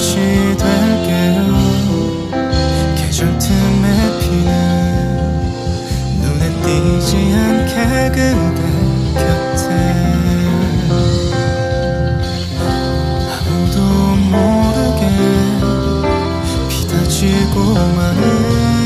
없이 될게요. 계절 틈에 피는 눈에 띄지 않게 그대 곁에. 아무도 모르게 피다지고 마는